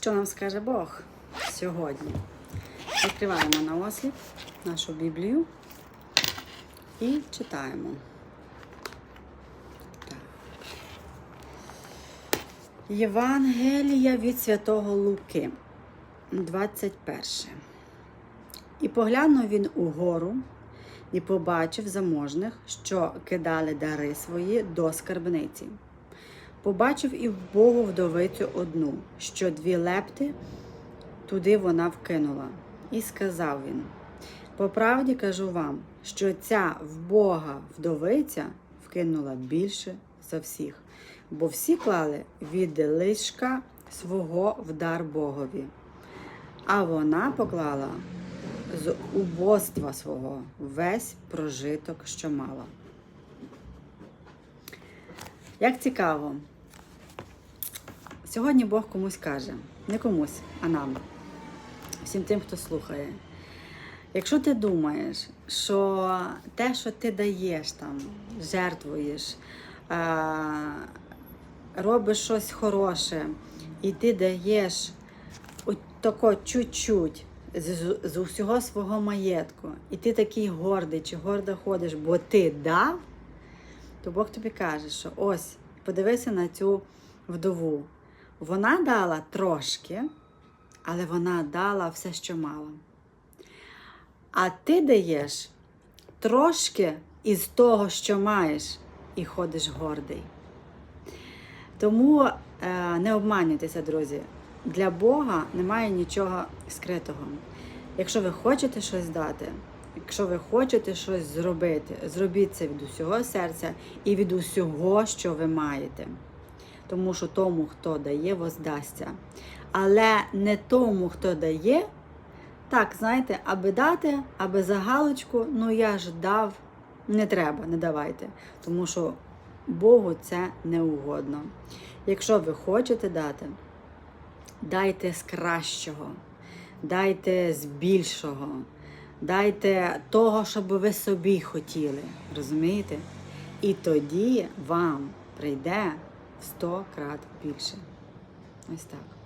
Що нам скаже Бог сьогодні? Відкриваємо на осліп нашу Біблію і читаємо. Євангелія від Святого Луки, 21. І поглянув він угору і побачив заможних, що кидали дари свої до скарбниці. Побачив і вбогу вдовицю одну, що дві лепти туди вона вкинула. І сказав він: По правді кажу вам, що ця вбога вдовиця вкинула більше за всіх, бо всі клали від лишка свого в дар Богові, а вона поклала з убоства свого весь прожиток, що мала. Як цікаво, сьогодні Бог комусь каже, не комусь, а нам, всім тим, хто слухає. Якщо ти думаєш, що те, що ти даєш там, жертвуєш, робиш щось хороше, і ти даєш тако чуть-чуть з, з усього свого маєтку, і ти такий гордий чи гордо ходиш, бо ти дав, то Бог тобі каже, що ось, подивися на цю вдову. Вона дала трошки, але вона дала все, що мала. А ти даєш трошки із того, що маєш, і ходиш гордий. Тому е, не обманюйтеся, друзі. Для Бога немає нічого скритого. Якщо ви хочете щось дати, якщо ви хочете щось зробити, зробіть це від усього серця і від усього, що ви маєте. Тому що тому, хто дає, воздасться. Але не тому, хто дає, так, знаєте, аби дати, аби за галочку, ну я ж дав, не треба, не давайте. Тому що Богу це не угодно. Якщо ви хочете дати, дайте з кращого, дайте з більшого, дайте того, щоб ви собі хотіли. Розумієте? І тоді вам прийде в сто крат більше. Ось так.